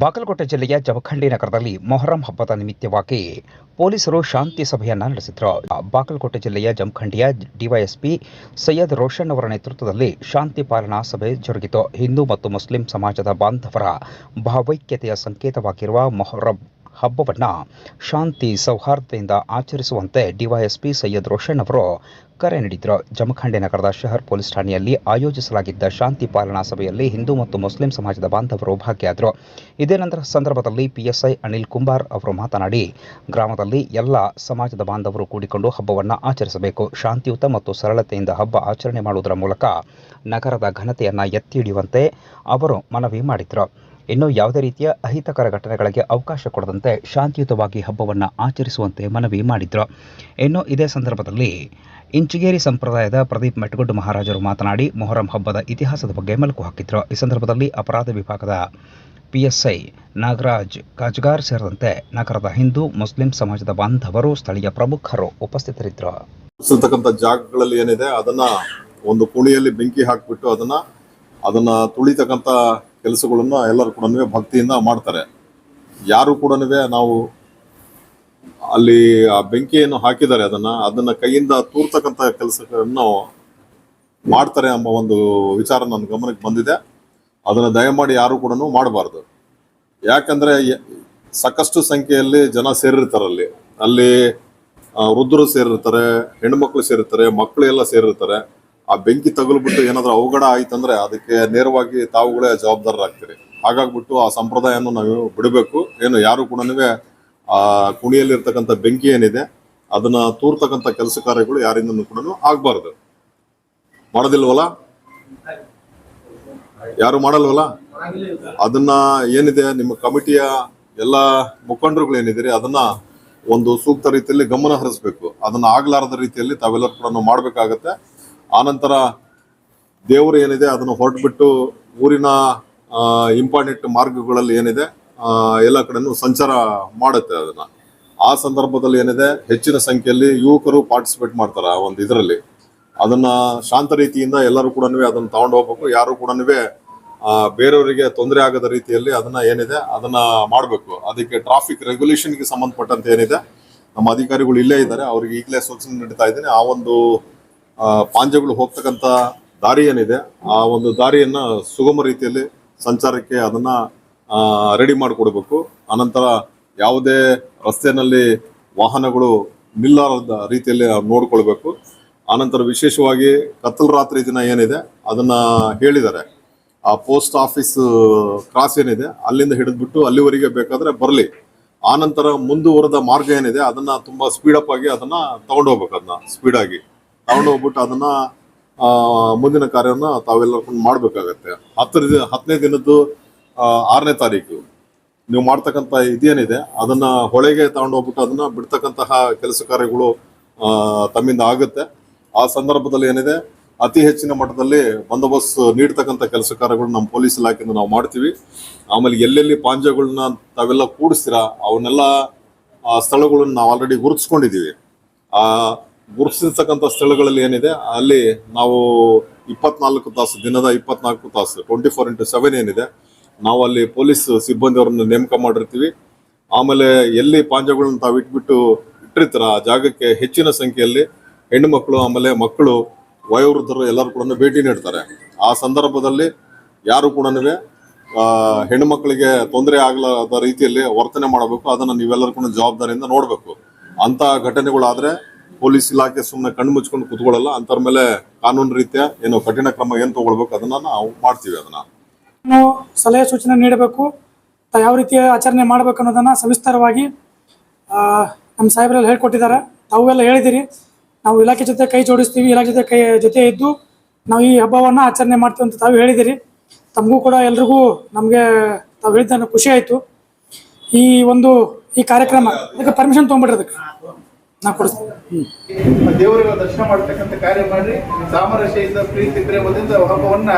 ಬಾಗಲಕೋಟೆ ಜಿಲ್ಲೆಯ ಜಮಖಂಡಿ ನಗರದಲ್ಲಿ ಮೊಹರಂ ಹಬ್ಬದ ನಿಮಿತ್ತವಾಗಿ ಪೊಲೀಸರು ಶಾಂತಿ ಸಭೆಯನ್ನ ನಡೆಸಿದರು. ಬಾಗಲಕೋಟೆ ಜಿಲ್ಲೆಯ ಜಮಖಂಡಿಯ ಡಿವೈಎಸ್ಪಿ ಸೈಯದ್ ರೋಷನ್ ಅವರ ನೇತೃತ್ವದಲ್ಲಿ ಶಾಂತಿ ಪಾಲನಾ ಸಭೆ ಜರುಗಿತು. ಹಿಂದೂ ಮತ್ತು ಮುಸ್ಲಿಂ ಸಮಾಜದ ಬಾಂಧವರ ಭಾವೈಕ್ಯತೆಯ ಸಂಕೇತವಾಗಿರುವ ಮೊಹರಂ ಹಬ್ಬವನ್ನು ಶಾಂತಿ ಸೌಹಾರ್ದತೆಯಿಂದ ಆಚರಿಸುವಂತೆ ಡಿವೈಎಸ್ಪಿ ಸೈಯದ್ ರೋಷನ್ ಅವರು ಕರೆ ನೀಡಿದರು. ಜಮಖಂಡಿ ನಗರದ ಶಹರ್ ಪೊಲೀಸ್ ಠಾಣೆಯಲ್ಲಿ ಆಯೋಜಿಸಲಾಗಿದ್ದ ಶಾಂತಿ ಪಾಲನಾ ಸಭೆಯಲ್ಲಿ ಹಿಂದೂ ಮತ್ತು ಮುಸ್ಲಿಂ ಸಮಾಜದ ಬಾಂಧವರು ಭಾಗಿಯಾದರು. ಇದೇ ನಂತರ ಸಂದರ್ಭದಲ್ಲಿ ಪಿಎಸ್ಐ ಅನಿಲ್ ಕುಂಬಾರ್ ಅವರು ಮಾತನಾಡಿ, ಗ್ರಾಮದಲ್ಲಿ ಎಲ್ಲ ಸಮಾಜದ ಬಾಂಧವರು ಕೂಡಿಕೊಂಡು ಹಬ್ಬವನ್ನು ಆಚರಿಸಬೇಕು. ಶಾಂತಿಯುತ ಮತ್ತು ಸರಳತೆಯಿಂದ ಹಬ್ಬ ಆಚರಣೆ ಮಾಡುವುದರ ಮೂಲಕ ನಗರದ ಘನತೆಯನ್ನು ಎತ್ತಿ ಹಿಡಿಯುವಂತೆ ಅವರು ಮನವಿ ಮಾಡಿದರು. ಇನ್ನು ಯಾವುದೇ ರೀತಿಯ ಅಹಿತಕರ ಘಟನೆಗಳಿಗೆ ಅವಕಾಶ ಕೊಡದಂತೆ ಶಾಂತಿಯುತವಾಗಿ ಹಬ್ಬವನ್ನು ಆಚರಿಸುವಂತೆ ಮನವಿ ಮಾಡಿದ್ರು. ಇನ್ನು ಇದೇ ಸಂದರ್ಭದಲ್ಲಿ ಇಂಚಿಗೇರಿ ಸಂಪ್ರದಾಯದ ಪ್ರದೀಪ್ ಮೆಟ್ಗುಡ್ಡು ಮಹಾರಾಜರು ಮಾತನಾಡಿ, ಮೊಹರಂ ಹಬ್ಬದ ಇತಿಹಾಸದ ಬಗ್ಗೆ ಮೆಲುಕು ಹಾಕಿದ್ರು. ಈ ಸಂದರ್ಭದಲ್ಲಿ ಅಪರಾಧ ವಿಭಾಗದ ಪಿಎಸ್ಐ ನಾಗರಾಜ್ ಕಾಜ್ಗಾರ್ ಸೇರಿದಂತೆ ನಗರದ ಹಿಂದೂ, ಮುಸ್ಲಿಂ ಸಮಾಜದ ಬಾಂಧವರು, ಸ್ಥಳೀಯ ಪ್ರಮುಖರು ಉಪಸ್ಥಿತರಿದ್ದರು. ಸಿಗ್ತಕ್ಕಂಥ ಜಾಗಗಳಲ್ಲಿ ಏನಿದೆ, ಅದನ್ನ ಒಂದು ಕುಣಿಯಲ್ಲಿ ಬೆಂಕಿ ಹಾಕಿಬಿಟ್ಟು ಅದನ್ನ ಅದನ್ನ ತುಳಿತಕ್ಕಂಥ ಕೆಲಸಗಳನ್ನ ಎಲ್ಲರೂ ಕೂಡ ಭಕ್ತಿಯಿಂದ ಮಾಡ್ತಾರೆ. ಯಾರು ಕೂಡ ನಾವು ಅಲ್ಲಿ ಆ ಬೆಂಕಿಯನ್ನು ಹಾಕಿದ್ದಾರೆ ಅದನ್ನ ಅದನ್ನ ಕೈಯಿಂದ ತೂರ್ತಕ್ಕಂಥ ಕೆಲಸಗಳನ್ನು ಮಾಡ್ತಾರೆ ಎಂಬ ಒಂದು ವಿಚಾರ ನನ್ನ ಗಮನಕ್ಕೆ ಬಂದಿದೆ. ಅದನ್ನ ದಯಮಾಡಿ ಯಾರು ಕೂಡ ಮಾಡಬಾರ್ದು. ಯಾಕಂದ್ರೆ ಸಾಕಷ್ಟು ಸಂಖ್ಯೆಯಲ್ಲಿ ಜನ ಸೇರಿರ್ತಾರೆ ಅಲ್ಲಿ. ಅಲ್ಲಿ ವೃದ್ಧರು ಸೇರಿರ್ತಾರೆ ಹೆಣ್ಮಕ್ಳು ಸೇರಿರ್ತಾರೆ ಮಕ್ಕಳು ಎಲ್ಲ ಸೇರಿರ್ತಾರೆ. ಆ ಬೆಂಕಿ ತಗುಲ್ಬಿಟ್ಟು ಏನಾದ್ರು ಅವಘಡ ಆಯ್ತಂದ್ರೆ ಅದಕ್ಕೆ ನೇರವಾಗಿ ತಾವುಗಳೇ ಜವಾಬ್ದಾರರಾಗ್ತೀರಿ. ಹಾಗಾಗ್ಬಿಟ್ಟು ಆ ಸಂಪ್ರದಾಯವನ್ನು ನಾವು ಬಿಡಬೇಕು. ಏನು ಯಾರು ಕೂಡ ಆ, ಕುಣಿಯಲ್ಲಿರ್ತಕ್ಕಂಥ ಬೆಂಕಿ ಏನಿದೆ, ಅದನ್ನ ತೂರ್ತಕ್ಕಂಥ ಕೆಲಸ ಕಾರ್ಯಗಳು ಯಾರಿಂದನೂ ಕೂಡ ಆಗ್ಬಾರ್ದು. ಮಾಡೋದಿಲ್ವಲ್ಲ? ಯಾರು ಮಾಡಲ್ವಲ್ಲ? ಅದನ್ನ ಏನಿದೆ, ನಿಮ್ಮ ಕಮಿಟಿಯ ಎಲ್ಲ ಮುಖಂಡರುಗಳು ಏನಿದಿರಿ ಅದನ್ನ ಒಂದು ಸೂಕ್ತ ರೀತಿಯಲ್ಲಿ ಗಮನ ಹರಿಸ್ಬೇಕು. ಅದನ್ನ ಆಗ್ಲಾರದ ರೀತಿಯಲ್ಲಿ ತಾವೆಲ್ಲರೂ ಕೂಡ ಮಾಡ್ಬೇಕಾಗತ್ತೆ. ಆನಂತರ ದೇವರು ಏನಿದೆ ಅದನ್ನು ಹೊರಟುಬಿಟ್ಟು ಊರಿನ ಇಂಪಾರ್ಟೆಂಟ್ ಮಾರ್ಗಗಳಲ್ಲಿ ಏನಿದೆ ಎಲ್ಲ ಕಡೆನೂ ಸಂಚಾರ ಮಾಡುತ್ತೆ ಅದನ್ನು. ಆ ಸಂದರ್ಭದಲ್ಲಿ ಏನಿದೆ, ಹೆಚ್ಚಿನ ಸಂಖ್ಯೆಯಲ್ಲಿ ಯುವಕರು ಪಾರ್ಟಿಸಿಪೇಟ್ ಮಾಡ್ತಾರೆ ಆ ಒಂದು ಇದರಲ್ಲಿ. ಅದನ್ನು ಶಾಂತ ರೀತಿಯಿಂದ ಎಲ್ಲರೂ ಕೂಡ ಅದನ್ನು ತಗೊಂಡು ಹೋಗ್ಬೇಕು. ಯಾರು ಕೂಡ ಬೇರೆಯವರಿಗೆ ತೊಂದರೆ ಆಗದ ರೀತಿಯಲ್ಲಿ ಅದನ್ನ ಏನಿದೆ, ಅದನ್ನ ಮಾಡಬೇಕು. ಅದಕ್ಕೆ ಟ್ರಾಫಿಕ್ ರೆಗ್ಯುಲೇಷನ್ಗೆ ಸಂಬಂಧಪಟ್ಟಂತೆ ಏನಿದೆ, ನಮ್ಮ ಅಧಿಕಾರಿಗಳು ಇಲ್ಲೇ ಇದ್ದಾರೆ. ಅವ್ರಿಗೆ ಈಗಲೇ ಸೂಚನೆ ನೀಡ್ತಾ ಇದ್ದೀನಿ. ಆ ಒಂದು ಪಾಂಜಗಳು ಹೋಗ್ತಕ್ಕಂಥ ದಾರಿ ಏನಿದೆ ಆ ಒಂದು ದಾರಿಯನ್ನ ಸುಗಮ ರೀತಿಯಲ್ಲಿ ಸಂಚಾರಕ್ಕೆ ಅದನ್ನ ರೆಡಿ ಮಾಡಿಕೊಡ್ಬೇಕು. ಅನಂತರ ಯಾವುದೇ ರಸ್ತೆಯಲ್ಲಿ ವಾಹನಗಳು ನಿಲ್ಲಾರದ ರೀತಿಯಲ್ಲಿ ನೋಡ್ಕೊಳ್ಬೇಕು. ಆನಂತರ ವಿಶೇಷವಾಗಿ ಕತ್ತಲು ರಾತ್ರಿ ದಿನ ಏನಿದೆ, ಅದನ್ನ ಹೇಳಿದ್ದಾರೆ. ಆ ಪೋಸ್ಟ್ ಆಫೀಸ್, ಕ್ರಾಸ್ ಏನಿದೆ, ಅಲ್ಲಿಂದ ಹಿಡಿದ್ಬಿಟ್ಟು ಅಲ್ಲಿವರೆಗೆ ಬೇಕಾದರೆ ಬರಲಿ. ಆನಂತರ ಮುಂದುವರೆದ ಮಾರ್ಗ ಏನಿದೆ, ಅದನ್ನ ತುಂಬಾ ಸ್ಪೀಡ್ ಅಪ್ ಆಗಿ ಅದನ್ನ ತಗೊಂಡು ಹೋಗ್ಬೇಕು ಅದನ್ನ ಸ್ಪೀಡ್ ಆಗಿ. ತಗೊಂಡು ಹೋಗ್ಬಿಟ್ಟು ಅದನ್ನ ಮುಂದಿನ ಕಾರ್ಯವನ್ನ ತಾವೆಲ್ಲರೂ ಮಾಡ್ಬೇಕಾಗತ್ತೆ. ಹತ್ತರ ಹತ್ತನೇ ದಿನದ್ದು ಆರನೇ ತಾರೀಕು. ನೀವು ಮಾಡ್ತಕ್ಕಂಥ ಇದೇನಿದೆ, ಅದನ್ನ ಹೊಳೆಗೆ ತಗೊಂಡು ಹೋಗ್ಬಿಟ್ಟು ಅದನ್ನ ಬಿಡ್ತಕ್ಕಂತಹ ಕೆಲಸ ಕಾರ್ಯಗಳು ತಮ್ಮಿಂದ ಆಗುತ್ತೆ. ಆ ಸಂದರ್ಭದಲ್ಲಿ ಏನಿದೆ, ಅತಿ ಹೆಚ್ಚಿನ ಮಟ್ಟದಲ್ಲಿ ಬಂದೋಬಸ್ತ್ ನೀಡ್ತಕ್ಕಂಥ ಕೆಲಸ ಕಾರ್ಯಗಳು ನಮ್ಮ ಪೊಲೀಸ್ ಇಲಾಖೆಯಿಂದ ನಾವು ಮಾಡ್ತೀವಿ. ಆಮೇಲೆ ಎಲ್ಲೆಲ್ಲಿ ಪಾಂಜಗಳನ್ನ ತಾವೆಲ್ಲ ಕೂಡಿಸ್ತೀರಾ, ಅವನ್ನೆಲ್ಲ, ಆ, ಸ್ಥಳಗಳನ್ನ ನಾವು ಆಲ್ರೆಡಿ ಗುರುತಿಸ್ಕೊಂಡಿದ್ದೀವಿ. ಆ ಗುರುತಿಸಿರ್ತಕ್ಕಂಥ ಸ್ಥಳಗಳಲ್ಲಿ ಏನಿದೆ, ಅಲ್ಲಿ ನಾವು ಇಪ್ಪತ್ನಾಲ್ಕು ತಾಸು, ದಿನದ ಇಪ್ಪತ್ನಾಲ್ಕು ತಾಸು ಟ್ವೆಂಟಿ ಫೋರ್ ಇಂಟು ಸೆವೆನ್ ಏನಿದೆ, ನಾವು ಅಲ್ಲಿ ಪೊಲೀಸ್ ಸಿಬ್ಬಂದಿಯವರನ್ನು ನೇಮಕ ಮಾಡಿರ್ತೀವಿ. ಆಮೇಲೆ ಎಲ್ಲಿ ಪಾಂಜಗಳನ್ನ ತಾವು ಇಟ್ಬಿಟ್ಟು ಇಟ್ಟಿರ್ತಾರ, ಆ ಜಾಗಕ್ಕೆ ಹೆಚ್ಚಿನ ಸಂಖ್ಯೆಯಲ್ಲಿ ಹೆಣ್ಣು ಮಕ್ಕಳು ಆಮೇಲೆ ಮಕ್ಕಳು, ವಯೋವೃದ್ಧರು ಎಲ್ಲರೂ ಕೂಡ ಭೇಟಿ ನೀಡ್ತಾರೆ. ಆ ಸಂದರ್ಭದಲ್ಲಿ ಯಾರು ಕೂಡ ಹೆಣ್ಣು ಮಕ್ಕಳಿಗೆ ತೊಂದರೆ ಆಗಲಾದ ರೀತಿಯಲ್ಲಿ ವರ್ತನೆ ಮಾಡಬೇಕು, ಅದನ್ನು ನೀವೆಲ್ಲರೂ ಕೂಡ ಜವಾಬ್ದಾರಿಯಿಂದ ನೋಡಬೇಕು. ಅಂತ ಘಟನೆಗಳಾದ್ರೆ ಪೊಲೀಸ್ ಇಲಾಖೆ ಸುಮ್ಮನೆ ಕಣ್ಣು ಮುಚ್ಕೊಂಡು ಕುತ್ಕೊಳ್ಳಲ್ಲ ಅಂತರ ಮೇಲೆ ಕಾನೂನು ರೀತಿಯ ಏನು ಕಠಿಣ ಕ್ರಮ ಏನು ತಗೊಳ್ಬೇಕು ಅದನ್ನ ನಾವು ಮಾಡ್ತೀವಿ ಅದನ್ನ. ನಾವು ಸಲಹೆ ಸೂಚನೆ ನೀಡಬೇಕು. ಯಾವ ರೀತಿಯ ಆಚರಣೆ ಮಾಡಬೇಕು ಅನ್ನೋದನ್ನ ಸವಿಸ್ತಾರವಾಗಿ ನಮ್ಮ ಸಾಹೇಬರೆಲ್ಲ ಹೇಳ್ಕೊಟ್ಟಿದ್ದಾರೆ. ತಾವೆಲ್ಲ ಹೇಳಿದಿರಿ. ನಾವು ಇಲಾಖೆ ಜೊತೆ ಕೈ ಜೋಡಿಸ್ತೀವಿ, ಇಲಾಖೆ ಜೊತೆ ಕೈ ಜೊತೆ ಇದ್ದು ನಾವು ಈ ಹಬ್ಬವನ್ನು ಆಚರಣೆ ಮಾಡ್ತೀವಿ ಅಂತ ತಾವು ಹೇಳಿದಿರಿ. ತಮಗೂ ಕೂಡ ಎಲ್ರಿಗೂ ನಮಗೆ ತಾವು ಹೇಳಿದ್ದನ್ನು ಖುಷಿ ಆಯಿತು. ಈ ಒಂದು, ಈ ಕಾರ್ಯಕ್ರಮ, ಅದಕ್ಕೆ ಪರ್ಮಿಷನ್ ತೊಗೊಂಬಿಡ್ರಿ ಅದಕ್ಕೆ. ನಾ ಕೊಡಿಸ್ತೀನಿ ಹ್ಞೂ ದೇವರ ದರ್ಶನ ಮಾಡ್ತಕ್ಕಂಥ ಕಾರ್ಯ ಮಾಡಿ ಸಾಮರಸ್ಯದಿಂದ ಪ್ರೀತಿ ಪ್ರೇಮದಿಂದ ಹಬ್ಬವನ್ನ